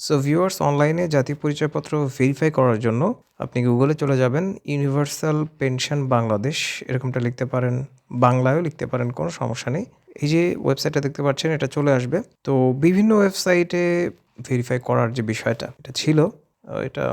So viewers অনলাইনে জাতীয় পরিচয়পত্র ভেরিফাই করার জন্য আপনি গুগলে চলে যাবেন ইউনিভার্সাল পেনশন বাংলাদেশ এরকমটা লিখতে পারেন, বাংলায়ও লিখতে পারেন, কোনো সমস্যা নেই। এই যে ওয়েবসাইটটা দেখতে পাচ্ছেন, এটা চলে আসবে। তো বিভিন্ন ওয়েবসাইটে ভেরিফাই করার যে বিষয়টা, এটা ছিল এটা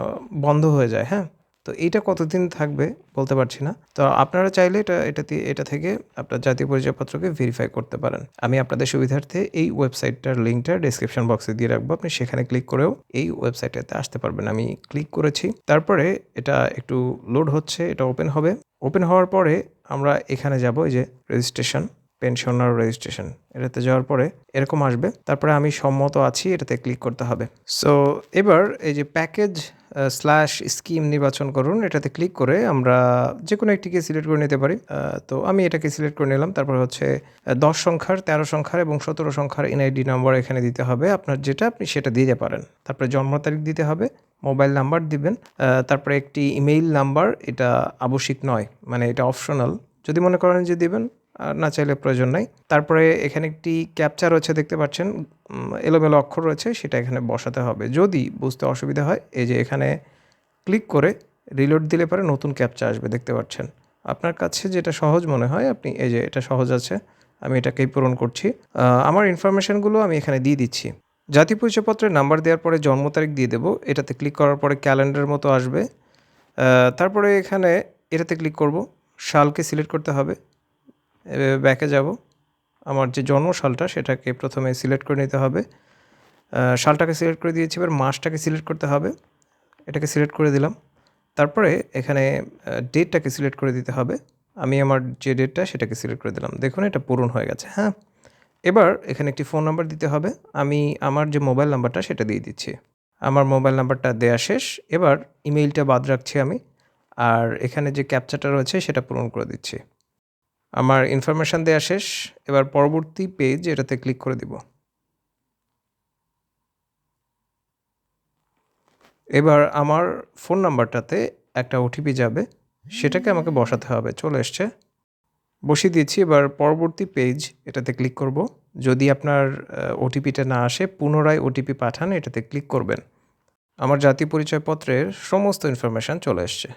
বন্ধ হয়ে যায় হ্যাঁ? তো এইটা কতদিন থাকবে বলতে পারছি না। তো আপনারা চাইলে এটা এটা এটা থেকে আপনার জাতীয় পরিচয়পত্রকে ভেরিফাই করতে পারেন। আমি আপনাদের সুবিধার্থে এই ওয়েবসাইটটার লিঙ্কটা ডিসক্রিপশন বক্সে দিয়ে রাখব। আপনি সেখানে ক্লিক করেও এই ওয়েবসাইটেতে আসতে পারবেন। আমি ক্লিক করেছি। তারপরে এটা একটু লোড হচ্ছে, এটা ওপেন হবে। ওপেন হওয়ার পরে আমরা এখানে যাব, এই যে রেজিস্ট্রেশন পেনশনার রেজিস্ট্রেশন এটাতে যাওয়ার পরে এরকম আসবে। তারপরে আমি সম্মত আছি, এটাতে ক্লিক করতে হবে। সো এবার এই যে প্যাকেজ স্ল্যাশ স্কিম নির্বাচন করুন, এটাতে ক্লিক করে আমরা যে কোনো একটিকে সিলেক্ট করে নিতে পারি। তো আমি এটাকে সিলেক্ট করে নিলাম। তারপর হচ্ছে দশ সংখ্যার, তেরো সংখ্যার এবং সতেরো সংখ্যার এনআইডি নাম্বার এখানে দিতে হবে। আপনার যেটা আপনি সেটা দিতে পারেন। তারপরে জন্ম তারিখ দিতে হবে মোবাইল নাম্বার দিবেন। তারপরে একটি ইমেইল নাম্বার এটা আবশ্যিক নয় মানে এটা অপশনাল যদি মনে করেন যে দিবেন না চাইলে প্রয়োজন নাই। তারপরে এখানে একটি ক্যাপচা রয়েছে, দেখতে পাচ্ছেন। এলোমেলো অক্ষর রয়েছে, সেটা এখানে বসাতে হবে। যদি বুঝতে অসুবিধা হয়, এই যে এখানে ক্লিক করে রিলোড দিলে পরে নতুন ক্যাপচা আসবে, দেখতে পাচ্ছেন। আপনার কাছে যেটা সহজ মনে হয়, আপনি, এই যে এটা সহজ আছে, আমি এটাকেই পূরণ করছি। আমার ইনফরমেশনগুলো আমি এখানে দিয়ে দিচ্ছি। জাতীয় পরিচয়পত্রের নাম্বার দেওয়ার পরে জন্ম তারিখ দিয়ে দেবো। এটাতে ক্লিক করার পরে ক্যালেন্ডার মতো আসবে। তারপরে এখানে এটাতে ক্লিক করব। সালকে সিলেক্ট করতে হবে। ব্যাকে যাব। আমার যে জন্ম সালটা সেটাকে প্রথমে সিলেক্ট করে নিতে হবে। সালটাকে সিলেক্ট করে দিয়েছি, এবার মাসটাকে সিলেক্ট করতে হবে। এটাকে সিলেক্ট করে দিলাম। তারপরে এখানে ডেটটাকে সিলেক্ট করে দিতে হবে। আমি আমার যে ডেটটা সেটাকে সিলেক্ট করে দিলাম। দেখুন, এটা পূরণ হয়ে গেছে হ্যাঁ? এবার এখানে একটি ফোন নাম্বার দিতে হবে। আমি আমার যে মোবাইল নাম্বারটা সেটা দিয়ে দিচ্ছি। আমার মোবাইল নাম্বারটা দেয়া শেষ। এবার ইমেইলটা বাদ রাখছি আমি। আর এখানে যে ক্যাপচাটা রয়েছে সেটা পূরণ করে দিচ্ছি। আমার ইনফরমেশান দেওয়া শেষ। এবার পরবর্তী পেজ এটাতে ক্লিক করে দিব। এবার আমার ফোন নাম্বারটাতে একটা ওটিপি যাবে। সেটাকে আমাকে বসাতে হবে। চলে এসছে। বসিয়ে দিয়েছি। এবার পরবর্তী পেজ এটাতে ক্লিক করব। যদি আপনার ওটিপিটা না আসে, পুনরায় ওটিপি পাঠান। এটাতে ক্লিক করবেন। আমার জাতীয় পরিচয়পত্রের সমস্ত ইনফরমেশান চলে এসছে।